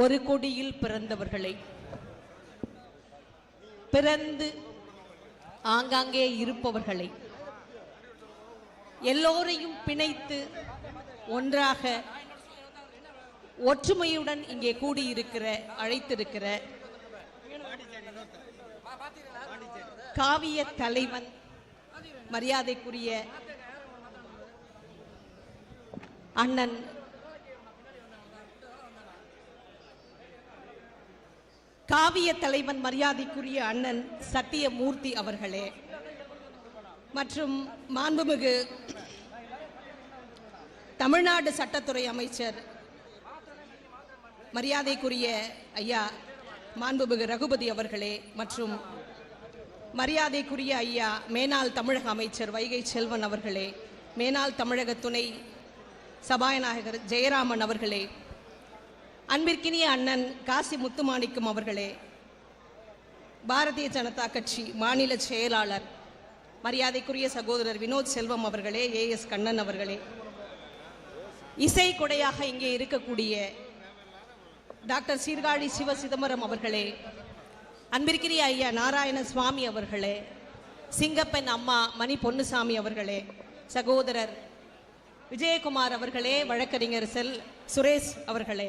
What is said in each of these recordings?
ஒரு கொடியில் பிறந்தவர்களை. பிறந்து ஆங்காங்கே இருப்பவர்களை. எல்லோரையும் பிணைத்து ஒன்றாக ஒற்றுமையுடன் இங்கே கூடியிருக்கிற அழைத்திருக்கிற காவிய தலைவன் மரியாதைக்குரிய அண்ணன் காவிய தலைவன் மரியாதைக்குரிய அண்ணன் சத்தியமூர்த்தி அவர்களே மற்றும் மாண்புமிகு தமிழ்நாடு சட்டத்துறை அமைச்சர் மரியாதைக்குரிய ஐயா மாண்புமிகு ரகுபதி அவர்களே மற்றும் மரியாதைக்குரிய ஐயா மேனாள் தமிழக அமைச்சர் வைகை செல்வன் அவர்களே மேனாள் தமிழக துணை சபாநாயகர் ஜெயராமன் அவர்களே அன்பிற்கினிய அண்ணன் காசி முத்துமாணிக்கம் அவர்களே பாரதிய ஜனதா கட்சி மாநில செயலாளர் மரியாதைக்குரிய சகோதரர் வினோத் செல்வம் அவர்களே ஏஎஸ் கண்ணன் அவர்களே இசை கொடையாக இங்கே இருக்கக்கூடிய டாக்டர் சீர்காழி சிவ சிதம்பரம் அவர்களே அன்பிற்கிரிய ஐயா நாராயண சுவாமி அவர்களே சிங்கப்பெண் அம்மா மணி பொன்னுசாமி அவர்களே சகோதரர் விஜயகுமார் அவர்களே வழக்கறிஞர் செல் சுரேஷ் அவர்களே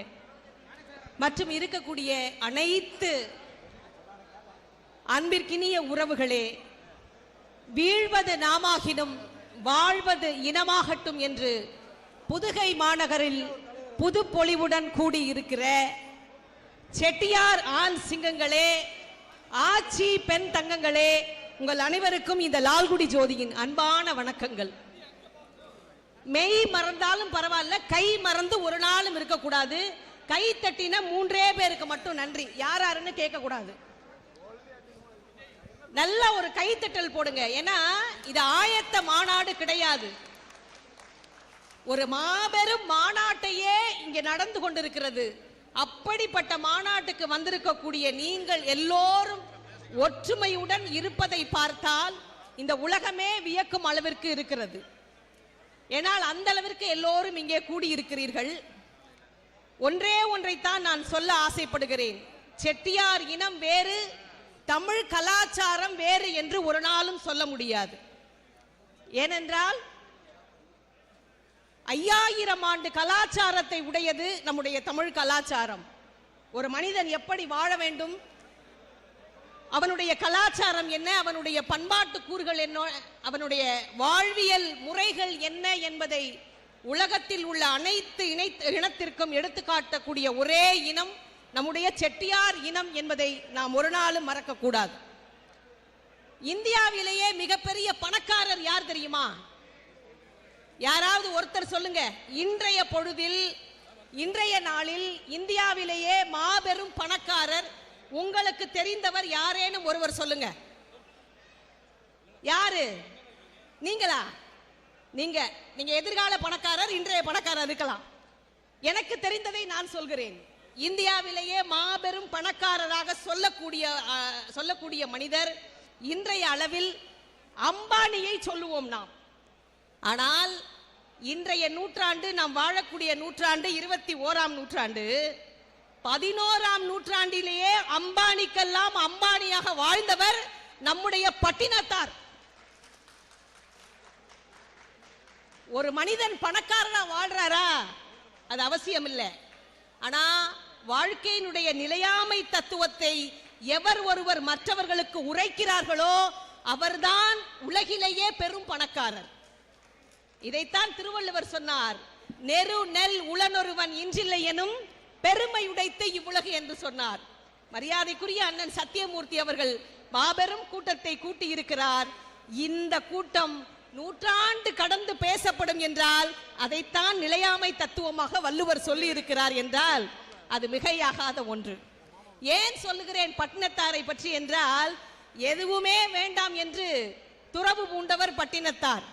மற்றும் இருக்கக்கூடிய அனைத்து அன்பிற்கினிய உறவுகளே வீழ்வது நாமாகினும் வாழ்வது இனமாகட்டும் என்று புதுகை மாநகரில் புது பொலிவுடன் கூடியிருக்கிற செட்டியார் ஆண் சிங்கங்களே ஆச்சி பெண் தங்கங்களே உங்கள் அனைவருக்கும் இந்த லால்குடி ஜோதியின் அன்பான வணக்கங்கள். மெய் மறந்தாலும் பரவாயில்ல கை மறந்து ஒரு நாளும் இருக்கக்கூடாது. கை தட்டின மூன்றே பேருக்கு மட்டும் நன்றி. யார் யாருன்னு கேட்க கூடாது நல்ல ஒரு கைத்தட்டல் போடுங்க. ஏன்னா இது ஆயத்த மாநாடு கிடையாது. ஒரு மாபெரும் மாநாட்டையே இங்க நடந்து கொண்டிருக்கிறது. அப்படிப்பட்ட மாநாட்டுக்கு வந்திருக்கக்கூடிய நீங்கள் எல்லோரும் ஒற்றுமையுடன் இருப்பதை பார்த்தால் இந்த உலகமே வியக்கும் அளவிற்கு இருக்கிறது. ஏனால் அந்த அளவிற்கு எல்லோரும் இங்கே கூடியிருக்கிறீர்கள். ஒன்றே ஒன்றைத்தான் நான் சொல்ல ஆசைப்படுகிறேன். செட்டியார் இனம் வேறு தமிழ் கலாச்சாரம் வேறு என்று ஒரு நாளும் சொல்ல முடியாது. ஏனென்றால் ஐயாயிரம் ஆண்டு கலாச்சாரத்தை உடையது நம்முடைய தமிழ் கலாச்சாரம். ஒரு மனிதன் எப்படி வாழ வேண்டும்? அவனுடைய கலாச்சாரம் என்ன? அவனுடைய பண்பாட்டு கூறுகள் என்ன? அவனுடைய வாழ்வியல் முறைகள் என்ன என்பதை உலகத்தில் உள்ள அனைத்து இணை இனத்திற்கும் எடுத்துக்காட்டக்கூடிய ஒரே இனம் நம்முடைய செட்டியார் இனம் என்பதை நாம் ஒரு நாளும் மறக்கக்கூடாது. இந்தியாவிலேயே மிகப்பெரிய பணக்காரர் யார் தெரியுமா? யாராவது ஒருத்தர் சொல்லுங்க இன்றைய பொழுதில் இன்றைய நாளில் இந்தியாவிலேயே மாபெரும் பணக்காரர் உங்களுக்கு தெரிந்தவர் யாரேனும் ஒருவர் சொல்லுங்க. யாரு? நீங்களா? நீங்க நீங்க எதிர்கால பணக்காரர் இன்றைய பணக்காரர் இருக்கலாம். எனக்கு தெரிந்ததை நான் சொல்கிறேன். இந்தியாவிலேயே மாபெரும் பணக்காரராக சொல்லக்கூடிய சொல்லக்கூடிய மனிதர் இன்றைய அளவில் அம்பானியை சொல்லுவோம் நாம். ஆனால் இன்றைய நூற்றாண்டு நாம் வாழக்கூடிய நூற்றாண்டு இருபத்தி ஓராம் நூற்றாண்டு பதினோராம் நூற்றாண்டிலேயே அம்பானிக்கெல்லாம் அம்பானியாக வாழ்ந்தவர் நம்முடைய பட்டினத்தார். ஒரு மனிதன் பணக்காரனா வாழ்றாரா? அது அவசியம் இல்லை ஆனா வாழ்க்கையினுடைய நிலையாமை தத்துவத்தை எவர் ஒருவர் மற்றவர்களுக்கு உரைக்கிறார்களோ அவர்தான் உலகிலேயே பெரும் பணக்காரர். இதைத்தான் திருவள்ளுவர் சொன்னார் நெரு நெல் உளனொருவன் இன்றில்லை எனும் பெருமை உடைத்து இவ்வுலகு என்று சொன்னார். மரியாதைக்குரிய அண்ணன் சத்தியமூர்த்தி அவர்கள் மாபெரும் கூட்டத்தை கூட்டி இருக்கிறார் இந்த கூட்டம் நூற்றாண்டு கடந்து பேசப்படும் என்றால் அதைத்தான் நிலையாமை தத்துவமாக வள்ளுவர் சொல்லி இருக்கிறார் என்றால் அது மிகையாகாத ஒன்று. ஏன் சொல்லுகிறேன் பட்டினத்தாரை பற்றி என்றால் எதுவுமே வேண்டாம் என்று துறவு பூண்டவர் பட்டினத்தார்.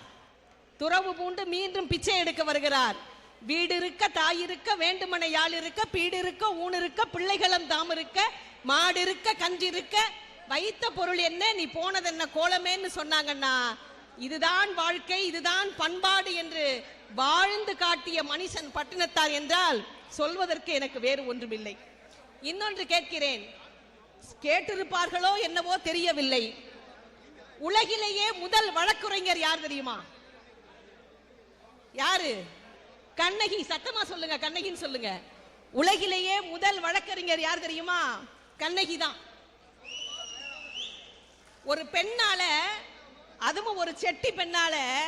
துறவு பூண்டு மீண்டும் பிச்சை எடுக்க வருகிறார். வீடு இருக்க தாய் இருக்க வேண்டுமனை யாழ் இருக்க பீடு இருக்க ஊன் இருக்க பிள்ளைகளும் தாம் இருக்க மாடு இருக்க கஞ்சி இருக்க வைத்த பொருள் என்ன நீ போனது என்ன கோலமேன்னு சொன்னாங்கன்னா இதுதான் வாழ்க்கை இதுதான் பண்பாடு என்று வாழ்ந்து காட்டிய மனுஷன் பட்டினத்தார் என்றால் சொல்வதற்கு எனக்கு வேறு ஒன்றுமில்லை. இன்னொன்று கேட்கிறேன். கேட்டிருப்பார்களோ என்னவோ தெரியவில்லை. உலகிலேயே முதல் வழக்குரைஞர் யார் தெரியுமா? யாரு? கண்ணகி. சத்தமா சொல்லுங்க கண்ணகின்னு சொல்லுங்க. உலகிலேயே முதல் வழக்கறிஞர் யார் தெரியுமா? கண்ணகி தான் ஒரு பெண்ணால அதுவும் ஒரு செட்டி பெண்ணால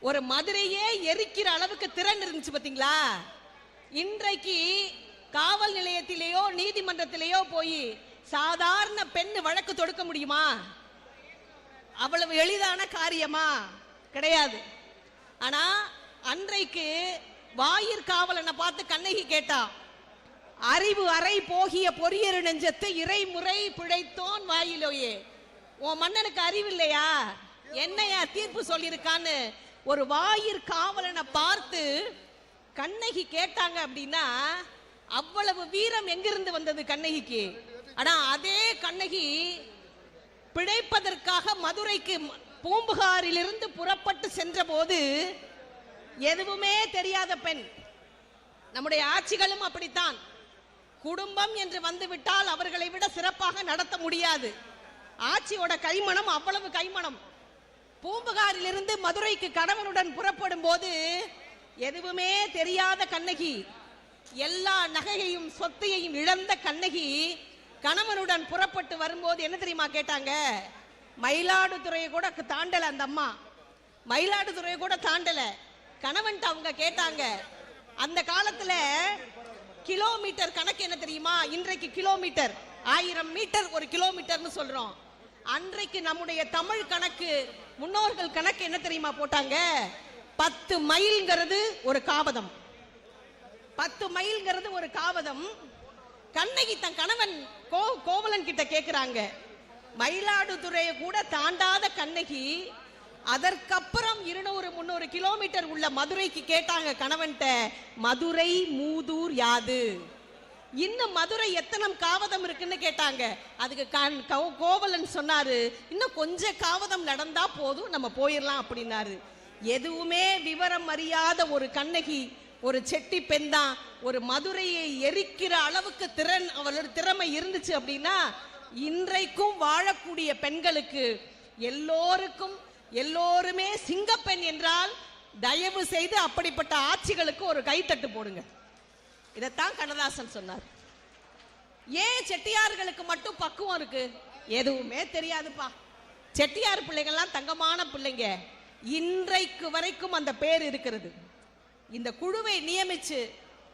ஒரு மதுரையே எரிக்கிற அளவுக்கு திறன் இருந்துச்சு பாத்தீங்களா? இன்றைக்கு காவல் நிலையத்திலேயோ நீதிமன்றத்திலேயோ போய் சாதாரண பெண் வழக்கு தொடுக்க முடியுமா? அவ்வளவு எளிதான காரியமா? கிடையாது. ஆனா அன்றைக்கு வாயிற் காவலனை பார்த்து கண்ணகி கேட்டா அறிவு அறை போகிய பொறியரு நெஞ்சத்து இறைமுறை பிழைத்தோன் வாயிலோயே. உன் மன்னனுக்கு அறிவு இல்லையா? என்னையா தீர்ப்பு சொல்லியிருக்கான்னு ஒரு வாயிற் காவலனை பார்த்து கண்ணகி கேட்டாங்க அப்படின்னா அவ்வளவு வீரம் எங்கிருந்து வந்தது கண்ணகிக்கு? ஆனா அதே கண்ணகி பிழைப்பதற்காக மதுரைக்கு பூம்புகாரிலிருந்து புறப்பட்டு சென்றபோது எதுவுமே தெரியாத பெண் நம்முடைய ஆட்சிகளும் அப்படித்தான். குடும்பம் என்று வந்துவிட்டால் அவர்களை விட சிறப்பாக நடத்த முடியாது. ஆட்சியோட கைமணம் அவ்வளவு கைமணம். பூம்புகாரிலிருந்து மதுரைக்கு கணவனுடன் புறப்படும் போது எதுவுமே தெரியாத கண்ணகி எல்லா நகையையும் சொத்தையையும் இழந்த கண்ணகி கணவனுடன் புறப்பட்டு வரும்போது என்ன தெரியுமா கேட்டாங்க? மயிலாடுதுறையை கூட தாண்டல அந்த அம்மா. மயிலாடுதுறையை கூட தாண்டல. கணவன்ட்டு அவங்க கேட்டாங்க. அந்த காலத்துல கிலோமீட்டர் கணக்கு என்ன தெரியுமா? இன்றைக்கு கிலோமீட்டர். ஆயிரம் மீட்டர் ஒரு கிலோமீட்டர்னு சொல்றோம். அன்றைக்கு நம்முடைய தமிழ் கணக்கு முன்னோர்கள் கணக்கு என்ன தெரியுமா போட்டாங்க? பத்து மைல்ங்கிறது ஒரு காவதம் பத்து மைல்ங்கிறது ஒரு காவதம் கண்ணகி தன் கணவன் கோ கோவலன் கிட்ட கேக்குறாங்க. மயிலாடுதுறையை கூட தாண்டாத கண்ணகி அதற்கப்புறம் இருநூறு முந்நூறு கிலோமீட்டர் உள்ள மதுரைக்கு கேட்டாங்க கணவன்கிட்ட மதுரை மூதூர் யாது? இன்னும் மதுரை எத்தனை காவதம் இருக்குன்னு கேட்டாங்க. அதுக்கு கண்- கோ- கோவலன் சொன்னாரு இன்னும் கொஞ்சம் காவதம் நடந்தா போதும் நம்ம போயிடலாம் அப்படின்னாரு. எதுவுமே விவரம் அறியாத ஒரு கண்ணகி ஒரு செட்டி பெண் தான் ஒரு மதுரையை எரிக்கிற அளவுக்கு திறன் அவளோட திறமை இருந்துச்சு அப்படின்னா இன்றைக்கும் வாழக்கூடிய பெண்களுக்கு எல்லோருக்கும் எல்லோருமே சிங்கப்பெண் என்றால் தயவு செய்து அப்படிப்பட்ட ஆட்சிகளுக்கு ஒரு கைத்தட்டு போடுங்க. இதைத்தான் கண்ணதாசன் சொன்னார். ஏன் செட்டியார்களுக்கு மட்டும் பக்குவம் இருக்கு? எதுவுமே தெரியாதுப்பா. செட்டியார் பிள்ளைங்கள்லாம் தங்கமான பிள்ளைங்க. இன்றைக்கு வரைக்கும் அந்த பேர் இருக்கிறது. இந்த குழுவை நியமிச்சு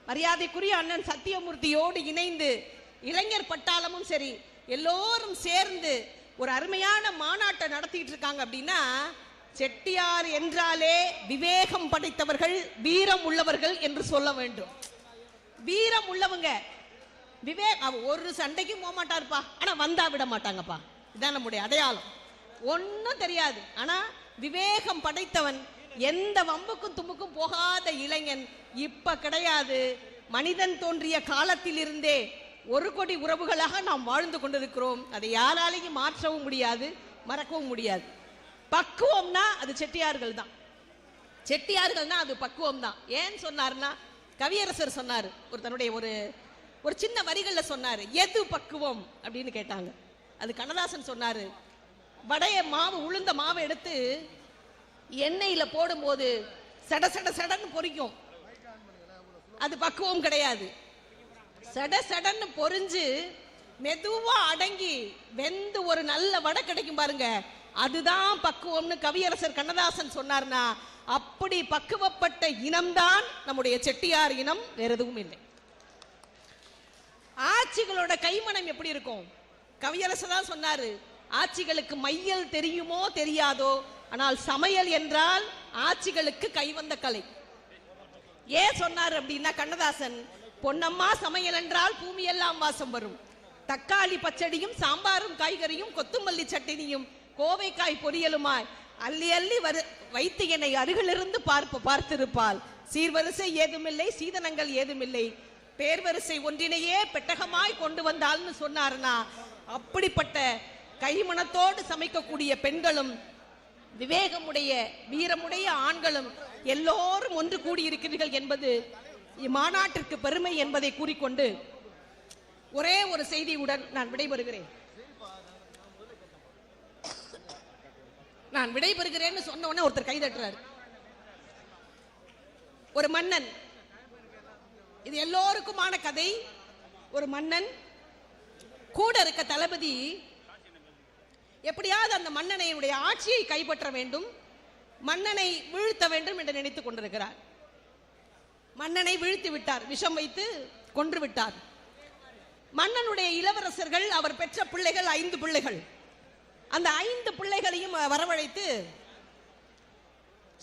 மரியாதைக்குரிய அண்ணன் சத்தியமூர்த்தியோடு இணைந்து இளைஞர் பட்டாளமும் சரி எல்லோரும் சேர்ந்து ஒரு அருமையான மாநாட்டை நடத்திட்டு இருக்காங்க அப்படின்னா செட்டியார் என்றாலே விவேகம் படைத்தவர்கள் வீரம் உள்ளவர்கள் என்று சொல்ல வேண்டும். வீரம் உள்ளவங்க. விவேக் அவ ஒரு சண்டைக்கும் போக மாட்டாருப்பா. ஆனா வந்தா விட மாட்டாங்கப்பா. இதான் நம்முடைய அடையாளம். ஒன்றும் தெரியாது. ஆனா விவேகம் படைத்தவன் எந்த வம்புக்கும் தும்புக்கும் போகாத இளைஞன் இப்ப கிடையாது. மனிதன் தோன்றிய காலத்திலிருந்தே ஒரு கோடி உறவுகளாக நாம் வாழ்ந்து கொண்டிருக்கிறோம். அதை யாராலையும் மாற்றவும் முடியாது மறக்கவும் முடியாது. பக்குவம்னா அது செட்டியார்கள் தான் செட்டியார்கள்னா அது பக்குவம் தான் ஏன் சொன்னார்னா கவியரசர் சொன்னார். ஒரு தன்னுடைய ஒரு ஒரு சின்ன வரிகளில் சொன்னார் எது பக்குவம்? அப்படின்னு கேட்டாங்க. அது கண்ணதாசன் சொன்னார் வடைய மாவு உளுந்த மாவை எடுத்து எண்ணெயில் போடும்போது சட சட சடன்னு பொரிக்கும். அது பக்குவம் கிடையாது. சட சடன்னு பொரிஞ்சு மெதுவா அடங்கி வெந்து ஒரு நல்ல வடை கிடைக்கும் பாருங்க. அதுதான் பக்குவம்னு கவியரசர் கண்ணதாசன் சொன்னார்னா அப்படி பக்குவப்பட்ட இனம்தான் நம்முடைய செட்டியார் இனம் வேற எதுவும் இல்லை. ஆட்சிகளோட கைமணம் எப்படி இருக்கும்? கவியரசு தான் சொன்னாரு ஆட்சிகளுக்கு மையல் தெரியுமோ தெரியாதோ ஆனால் சமையல் என்றால் ஆட்சிகளுக்கு கைவந்த கலை. ஏன் சொன்னார் அப்படின்னா கண்ணதாசன் பொன்னம்மா சமையல் என்றால் பூமியெல்லாம் வாசம் வரும். தக்காளி பச்சடியும் சாம்பாரும் காய்கறியும் கொத்துமல்லி சட்டினியும் கோவைக்காய் பொரியலுமாய். அள்ளி அள்ளி வரு வைத்து என்னை அருகிலிருந்து பார்ப்ப பார்த்திருப்பாள். சீர்வரிசை ஏதுமில்லை சீதனங்கள் ஏதுமில்லை. பேர்வரிசை ஒன்றினையே பெட்டகமாய் கொண்டு வந்தாள்னு சொன்னார்னா அப்படிப்பட்ட கைமணத்தோடு சமைக்கக்கூடிய பெண்களும் விவேகமுடைய வீரமுடைய ஆண்களும் எல்லோரும் ஒன்று கூடி இருக்கிறீர்கள் என்பது இம்மாநாட்டிற்கு பெருமை என்பதை கூறிக்கொண்டு ஒரே ஒரு செய்தியுடன் நான் விடைபெறுகிறேன். நான் விடைபெறுகிறேன்னு சொன்ன உடனே ஒருத்தர் கைதட்டுறாரு. ஒரு மன்னன். இது எல்லோருக்குமான கதை. ஒரு மன்னன். கூட இருக்க தளபதி எப்படியாவது அந்த மன்னனையுடைய ஆட்சியை கைப்பற்ற வேண்டும் மன்னனை வீழ்த்த வேண்டும் என்று நினைத்துக் கொண்டிருக்கிறார். மன்னனை வீழ்த்தி விட்டார் விஷம் வைத்து கொன்று விட்டார். மன்னனுடைய இளவரசர்கள் அவர் பெற்ற பிள்ளைகள் ஐந்து பிள்ளைகள். அந்த ஐந்து பிள்ளைகளையும் வரவழைத்து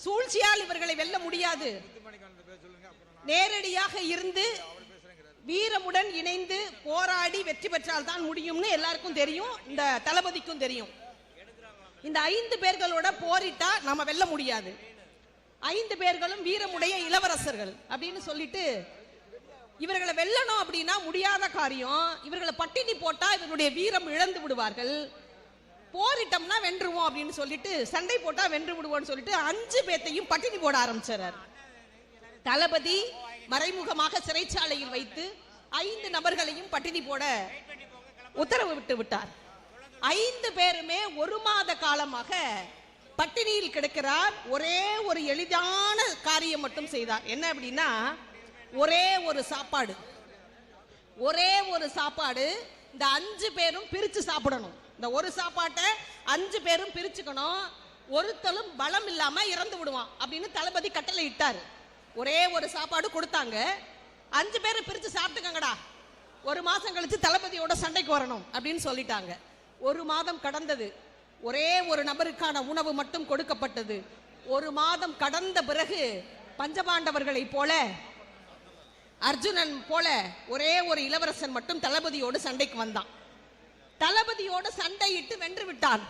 சூழ்ச்சியால் இவர்களை வெல்ல முடியாது. நேரடியாக இருந்து வீரமுடன் இணைந்து போராடி வெற்றி பெற்றால் தான் முடியும்னு எல்லாருக்கும் தெரியும் இந்த தளபதிக்கும் தெரியும். இந்த ஐந்து பேர்களோட போரிட்டா நம்ம வெல்ல முடியாது. ஐந்து பேர்களும் வீரமுடைய இளவரசர்கள் அப்படின்னு சொல்லிட்டு இவர்களை வெல்லணும் அப்படின்னா முடியாத காரியம். இவர்களை பட்டினி போட்டா இவர்களுடைய வீரம் இழந்து விடுவார்கள். போரிட்டோம்னா வென்றுவோம் அப்படின்னு சொல்லிட்டு சண்டை போட்டா வென்று விடுவோம்னு சொல்லிட்டு அஞ்சு பேத்தையும் பட்டினி போட ஆரம்பிச்சார் தளபதி மறைமுகமாக சிறைச்சாலையில் வைத்து ஐந்து நபர்களையும் பட்டினி போட உத்தரவு விட்டு விட்டார். ஐந்து பேருமே ஒரு மாத காலமாக பட்டினியில் கிடக்கிறார். ஒரே ஒரு எளிதான காரியம் மட்டும் செய்தார். என்ன அப்படின்னா ஒரே ஒரு சாப்பாடு. ஒரே ஒரு சாப்பாடு இந்த அஞ்சு பேரும் பிரித்து சாப்பிடணும். இந்த ஒரு சாப்பாட்டை அஞ்சு பேரும் பிரிச்சுக்கணும். ஒருத்தலும் பலம் இல்லாம இறந்து விடுவான் அப்படின்னு தளபதி கட்டளை இட்டாரு. ஒரே ஒரு சாப்பாடு கொடுத்தாங்க. அஞ்சு பேரை பிரிச்சு சாப்பிட்டுக்கங்கடா. ஒரு மாசம் கழிச்சு தளபதியோட சண்டைக்கு வரணும் அப்படின்னு சொல்லிட்டாங்க. ஒரு மாதம் கடந்தது. ஒரே ஒரு நபருக்கான உணவு மட்டும் கொடுக்கப்பட்டது. ஒரு மாதம் கடந்த பிறகு பஞ்சபாண்டவர்களை போல அர்ஜுனன் போல ஒரே ஒரு இளவரசன் மட்டும் தளபதியோடு சண்டைக்கு வந்தான். தளபதியோட சண்டையிட்டு வென்று விட்டான்.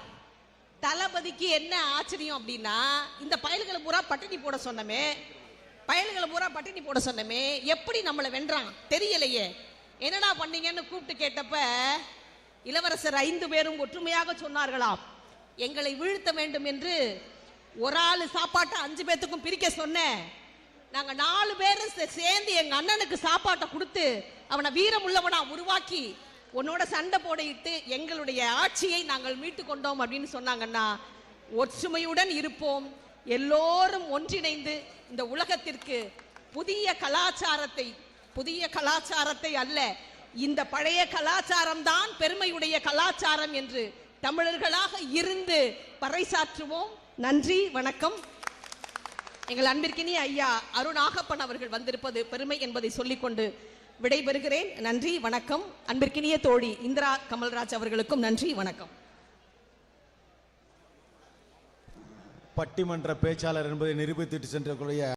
தளபதிக்கு என்ன ஆச்சரியம் அப்படின்னா இந்த பயல்களை பூரா பட்டினி போட சொன்னமே பயல்களை பூரா பட்டினி போட சொன்னமே எப்படி நம்மளை வென்றான்? தெரியலையே. என்னடா பண்ணீங்கன்னு கூப்பிட்டு கேட்டப்ப இளவரசர் ஐந்து பேரும் ஒற்றுமையாக சொன்னார்களாம். எங்களை வீழ்த்த வேண்டும் என்று ஒரு ஆள் சாப்பாட்டை அஞ்சு பேர்த்துக்கும் பிரிக்க சொன்னேன் நாங்கள் நாலு பேரும் சேர்ந்து எங்கள் அண்ணனுக்கு சாப்பாட்டை கொடுத்து அவனை வீரமுள்ளவனா உருவாக்கி உன்னோட சண்டை போடையிட்டு எங்களுடைய ஆட்சியை நாங்கள் மீட்டு கொண்டோம் அப்படின்னு சொன்னாங்கன்னா ஒற்றுமையுடன் இருப்போம். எல்லோரும் ஒன்றிணைந்து இந்த உலகத்திற்கு புதிய கலாச்சாரத்தை புதிய கலாச்சாரத்தை அல்ல இந்த பழைய கலாச்சாரம் தான் பெருமையுடைய கலாச்சாரம் என்று தமிழர்களாக இருந்து பறைசாற்றுவோம். நன்றி வணக்கம். எங்கள் அன்பிற்கினி ஐயா அருணாகப்பன் அவர்கள் வந்திருப்பது பெருமை என்பதை சொல்லிக்கொண்டு விடைபெறுகிறேன். நன்றி வணக்கம். அன்பிற்கினிய தோழி இந்திரா கமல்ராஜ் அவர்களுக்கும் நன்றி வணக்கம். பட்டிமன்ற பேச்சாளர் என்பதை நிரூபித்துட்டு சென்றக்கூடிய